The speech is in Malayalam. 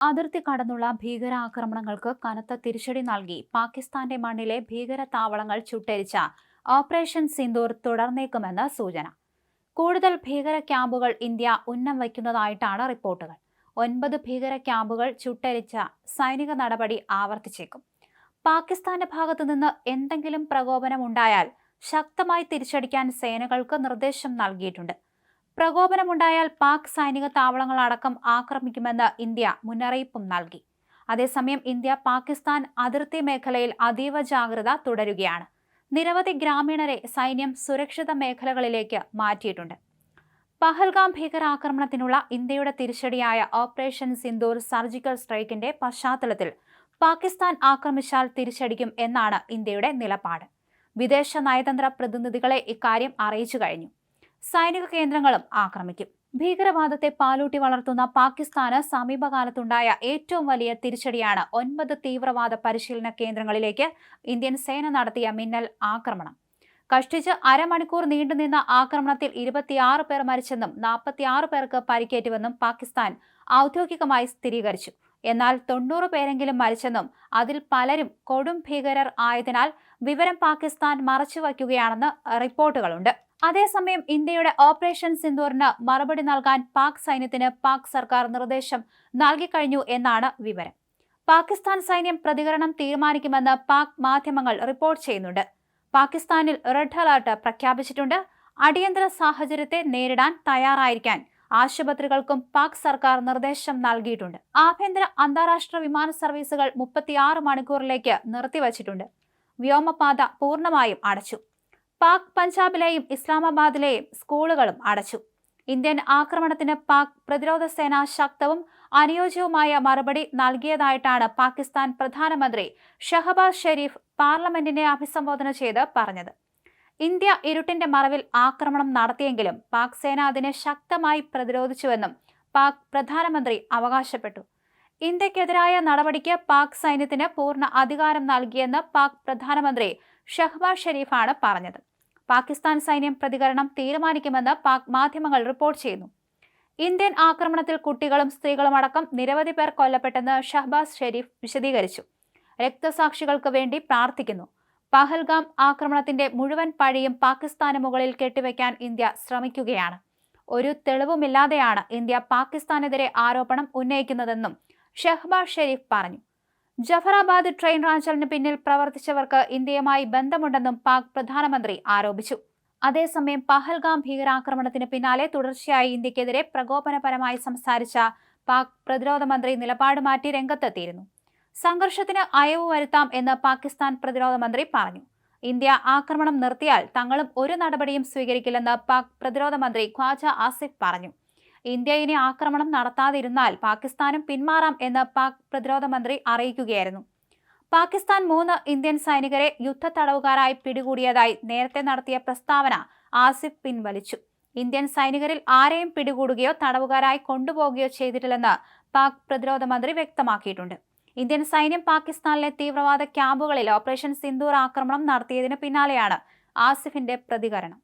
അതിർത്തി കടന്നുള്ള ഭീകരാക്രമണങ്ങൾക്ക് കനത്ത തിരിച്ചടി നൽകി. പാകിസ്ഥാന്റെ മണ്ണിലെ ഭീകര താവളങ്ങൾ ചുട്ടരിച്ച ഓപ്പറേഷൻ സിന്ദൂർ തുടർന്നേക്കുമെന്ന് സൂചന. കൂടുതൽ ഭീകര ക്യാമ്പുകൾ ഇന്ത്യ ഉന്നം വയ്ക്കുന്നതായിട്ടാണ് റിപ്പോർട്ടുകൾ. ഒൻപത് ഭീകര ക്യാമ്പുകൾ ചുട്ടരിച്ച സൈനിക നടപടി ആവർത്തിച്ചേക്കും. പാകിസ്ഥാന്റെ ഭാഗത്തു നിന്ന് എന്തെങ്കിലും പ്രകോപനമുണ്ടായാൽ ശക്തമായി തിരിച്ചടിക്കാൻ സേനകൾക്ക് നിർദ്ദേശം നൽകിയിട്ടുണ്ട്. പ്രകോപനമുണ്ടായാൽ പാക് സൈനിക താവളങ്ങളടക്കം ആക്രമിക്കുമെന്ന് ഇന്ത്യ മുന്നറിയിപ്പും നൽകി. അതേസമയം ഇന്ത്യ പാകിസ്ഥാൻ അതിർത്തി മേഖലയിൽ അതീവ ജാഗ്രത തുടരുകയാണ്. നിരവധി ഗ്രാമീണരെ സൈന്യം സുരക്ഷിത മേഖലകളിലേക്ക് മാറ്റിയിട്ടുണ്ട്. പഹൽഗാം ഭീകരാക്രമണത്തിനുള്ള ഇന്ത്യയുടെ തിരിച്ചടിയായ ഓപ്പറേഷൻ സിന്ദൂർ സർജിക്കൽ സ്ട്രൈക്കിന്റെ പശ്ചാത്തലത്തിൽ പാകിസ്ഥാൻ ആക്രമിച്ചാൽ തിരിച്ചടിക്കും എന്നാണ് ഇന്ത്യയുടെ നിലപാട്. വിദേശ നയതന്ത്ര പ്രതിനിധികളെ ഇക്കാര്യം അറിയിച്ചു കഴിഞ്ഞു. സൈനിക കേന്ദ്രങ്ങളും ആക്രമിക്കും. ഭീകരവാദത്തെ പാലൂട്ടി വളർത്തുന്ന പാകിസ്ഥാന് സമീപകാലത്തുണ്ടായ ഏറ്റവും വലിയ തിരിച്ചടിയാണ് ഒൻപത് തീവ്രവാദ പരിശീലന കേന്ദ്രങ്ങളിലേക്ക് ഇന്ത്യൻ സേന നടത്തിയ മിന്നൽ ആക്രമണം. കഷ്ടിച്ച് അരമണിക്കൂർ നീണ്ടുനിന്ന ആക്രമണത്തിൽ ഇരുപത്തിയാറ് പേർ മരിച്ചെന്നും നാൽപ്പത്തിയാറ് പേർക്ക് പരിക്കേറ്റുവെന്നും പാകിസ്ഥാൻ ഔദ്യോഗികമായി സ്ഥിരീകരിച്ചു. എന്നാൽ തൊണ്ണൂറ് പേരെങ്കിലും മരിച്ചെന്നും അതിൽ പലരും കൊടും ഭീകരർ ആയതിനാൽ വിവരം പാകിസ്ഥാൻ മറച്ചുവയ്ക്കുകയാണെന്ന് റിപ്പോർട്ടുകളുണ്ട്. അതേസമയം ഇന്ത്യയുടെ ഓപ്പറേഷൻ സിന്ദൂറിന് മറുപടി നൽകാൻ പാക് സൈന്യത്തിന് പാക് സർക്കാർ നിർദ്ദേശം നൽകിക്കഴിഞ്ഞു എന്നാണ് വിവരം. പാകിസ്ഥാൻ സൈന്യം പ്രതികരണം തീരുമാനിക്കുമെന്ന് പാക് മാധ്യമങ്ങൾ റിപ്പോർട്ട് ചെയ്യുന്നുണ്ട്. പാകിസ്ഥാനിൽ റെഡ് അലർട്ട് പ്രഖ്യാപിച്ചിട്ടുണ്ട്. അടിയന്തര സാഹചര്യത്തെ നേരിടാൻ തയ്യാറായിരിക്കാൻ ആശുപത്രികൾക്കും പാക് സർക്കാർ നിർദ്ദേശം നൽകിയിട്ടുണ്ട്. ആഭ്യന്തര അന്താരാഷ്ട്ര വിമാന സർവീസുകൾ മുപ്പത്തിയാറ് മണിക്കൂറിലേക്ക് നിർത്തിവച്ചിട്ടുണ്ട്. വ്യോമപാത പൂർണമായും അടച്ചു. പാക് പഞ്ചാബിലെയും ഇസ്ലാമാബാദിലെയും സ്കൂളുകളും അടച്ചു. ഇന്ത്യൻ ആക്രമണത്തിന് പാക് പ്രതിരോധ സേന ശക്തവും അനുയോജ്യവുമായ മറുപടി നൽകിയതായിട്ടാണ് പാകിസ്ഥാൻ പ്രധാനമന്ത്രി ഷഹബാസ് ഷെരീഫ് പാർലമെന്റിനെ അഭിസംബോധന ചെയ്ത് പറഞ്ഞത്. ഇന്ത്യ ഇരുട്ടിന്റെ മറവിൽ ആക്രമണം നടത്തിയെങ്കിലും പാക് സേന അതിനെ ശക്തമായി പ്രതിരോധിച്ചുവെന്നും പാക് പ്രധാനമന്ത്രി അവകാശപ്പെട്ടു. ഇന്ത്യക്കെതിരായ നടപടിക്ക് പാക് സൈന്യത്തിന് പൂർണ അധികാരം നൽകിയെന്ന് പാക് പ്രധാനമന്ത്രി ഷഹബാസ് ഷെരീഫാണ് പറഞ്ഞത്. പാകിസ്ഥാൻ സൈന്യം പ്രതികരണം തീരുമാനിക്കുമെന്ന് പാക് മാധ്യമങ്ങൾ റിപ്പോർട്ട് ചെയ്യുന്നു. ഇന്ത്യൻ ആക്രമണത്തിൽ കുട്ടികളും സ്ത്രീകളും അടക്കം നിരവധി പേർ കൊല്ലപ്പെട്ടെന്ന് ഷഹബാസ് ഷെരീഫ് വിശദീകരിച്ചു. രക്തസാക്ഷികൾക്ക് വേണ്ടി പ്രാർത്ഥിക്കുന്നു. പഹൽഗാം ആക്രമണത്തിന്റെ മുഴുവൻ പഴിയും പാകിസ്ഥാന് മുകളിൽ കെട്ടിവെക്കാൻ ഇന്ത്യ ശ്രമിക്കുകയാണ്. ഒരു തെളിവുമില്ലാതെയാണ് ഇന്ത്യ പാകിസ്ഥാനെതിരെ ആരോപണം ഉന്നയിക്കുന്നതെന്നും ഷഹബാസ് ഷെരീഫ് പറഞ്ഞു. ജഫറാബാദ് ട്രെയിൻ റാഞ്ചലിന് പിന്നിൽ പ്രവർത്തിച്ചവർക്ക് ഇന്ത്യയുമായി ബന്ധമുണ്ടെന്നും പാക് പ്രധാനമന്ത്രി ആരോപിച്ചു. അതേസമയം പഹൽഗാം ഭീകരാക്രമണത്തിന് പിന്നാലെ തുടർച്ചയായി ഇന്ത്യക്കെതിരെ പ്രകോപനപരമായി സംസാരിച്ച പാക് പ്രതിരോധ മന്ത്രി നിലപാട് മാറ്റി രംഗത്തെത്തിയിരുന്നു. സംഘർഷത്തിന് അയവ് വരുത്താം എന്ന് പാകിസ്ഥാൻ പ്രതിരോധ മന്ത്രി പറഞ്ഞു. ഇന്ത്യ ആക്രമണം നിർത്തിയാൽ തങ്ങളും ഒരു നടപടിയും സ്വീകരിക്കില്ലെന്ന് പാക് പ്രതിരോധ മന്ത്രി ഖ്വാജ ആസിഫ് പറഞ്ഞു. ഇന്ത്യ ഇനി ആക്രമണം നടത്താതിരുന്നാൽ പാകിസ്ഥാനും പിന്മാറാം എന്ന് പാക് പ്രതിരോധ മന്ത്രി അറിയിക്കുകയായിരുന്നു. പാകിസ്ഥാൻ മൂന്ന് ഇന്ത്യൻ സൈനികരെ യുദ്ധ തടവുകാരായി പിടികൂടിയതായി നേരത്തെ നടത്തിയ പ്രസ്താവന ആസിഫ് പിൻവലിച്ചു. ഇന്ത്യൻ സൈനികരിൽ ആരെയും പിടികൂടുകയോ തടവുകാരായി കൊണ്ടുപോകുകയോ ചെയ്തിട്ടില്ലെന്ന് പാക് പ്രതിരോധ മന്ത്രി വ്യക്തമാക്കിയിട്ടുണ്ട്. ഇന്ത്യൻ സൈന്യം പാകിസ്ഥാനിലെ തീവ്രവാദ ക്യാമ്പുകളിൽ ഓപ്പറേഷൻ സിന്ദൂർ ആക്രമണം നടത്തിയതിന് പിന്നാലെയാണ് ആസിഫിന്റെ പ്രതികരണം.